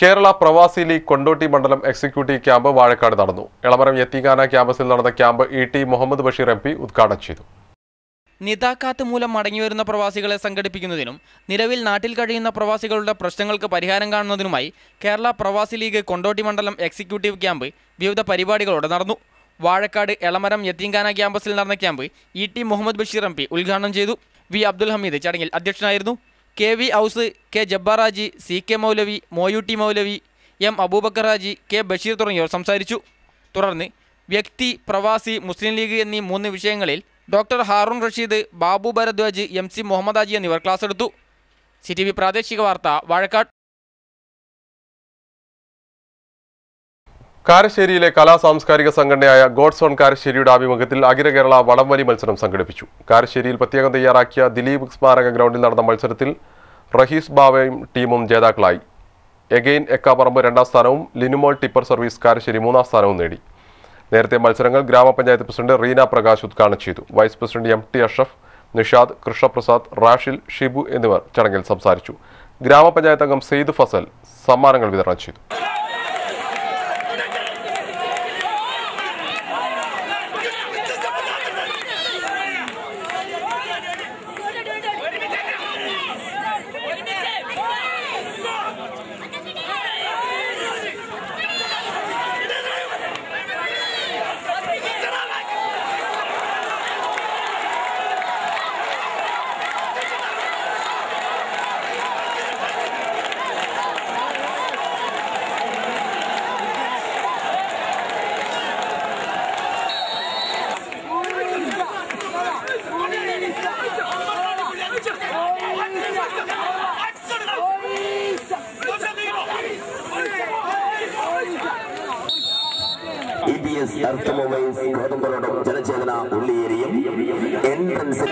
കേരള പ്രവാസി ലീഗ് കൊണ്ടോട്ടി മണ്ഡലം executive camp Vazhakkad നടന്നു. എളമരം യത്തീഖാന ക്യാമ്പസിൽ നടന്ന camp E T Muhammad Basheer M P ഉദ്ഘാടനം ചെയ്തു. നിതാക്കാത്ത് മൂലം മടങ്ങിവരുന്ന പ്രവാസികളെ സംഘടിപ്പിക്കുന്നതിനും നിലവിൽ നാട്ടിൽ കഴിയുന്ന പ്രവാസികളുടെ പ്രശ്നങ്ങൾക്ക് പരിഹാരം കാണുന്നതിനുമായി കേരള പ്രവാസി ലീഗ് കൊണ്ടോട്ടി മണ്ഡലം എക്സിക്യൂട്ടീവ് ക്യാമ്പ് വിവിധ പരിപാടികളോടെ നടന്നു. വാഴക്കാട് എളമരം യത്തീങ്കാന ക്യാമ്പസിൽ നടന്ന camp E T Muhammad Basheer M P ഉദ്ഘാടനം ചെയ്തു. വി അബ്ദുൽ ഹമീദ് ചടങ്ങിൽ അധ്യക്ഷനായിരുന്നു. K V Aus K Jabbar Haji C K Moulavi Moyutty Moulavi M Aboobacker Haji K Basheer തുടങ്ങിയവർ സംസാരിച്ചു. തുടർന്ന് വ്യക്തി പ്രവാസി മുസ്ലിം ലീഗ് എന്നീ മൂന്ന് വിഷയങ്ങളിൽ doctor Haroon Rasheed Babu Bharadwaj M C Muhammad Haji എന്നിവർ ക്ലാസ് എടുത്തു. സി ടി വി പ്രാദേശിക വാർത്ത വാഴക്കാട്. കാരശ്ശേരിയിലെ കലാ സാംസ്കാരിക സംഘടനയായ ഗോഡ്സ് ഓൺ കാരശ്ശേരിയുടെ ആഭിമുഖ്യത്തിൽ അഖില കേരള വടംവലി മത്സരം സംഘടിപ്പിച്ചു. കാരശ്ശേരിയിൽ പ്രത്യേകം തയ്യാറാക്കിയ ദിലീപ് സ്മാരക ഗ്രൗണ്ടിൽ നടന്ന മത്സരത്തിൽ റഹീസ് ബാവയും ടീമും ജേതാക്കളായി. എഗെയിൻ എക്കാപ്പറമ്പ് രണ്ടാം സ്ഥാനവും ലിനുമോൾ ടിപ്പർ സർവീസ് കാരശ്ശേരി മൂന്നാം സ്ഥാനവും നേടി. നേരത്തെ മത്സരങ്ങൾ ഗ്രാമപഞ്ചായത്ത് പ്രസിഡന്റ് റീന പ്രകാശ് ഉദ്ഘാടനം ചെയ്തു. Vice president M T Ashraf Nishad Krishnaprasad Rashil Shibu എന്നിവർ ചടങ്ങിൽ സംസാരിച്ചു. ഗ്രാമപഞ്ചായത്ത് അംഗം സെയ്ദ് ഫസൽ സമ്മാനങ്ങൾ വിതരണം ചെയ്തു. EPS அர்த்தமொபைல்ஸ் கோதம்பரோடும் ஜனச்சேதனா உள்ளியேறியும் entrance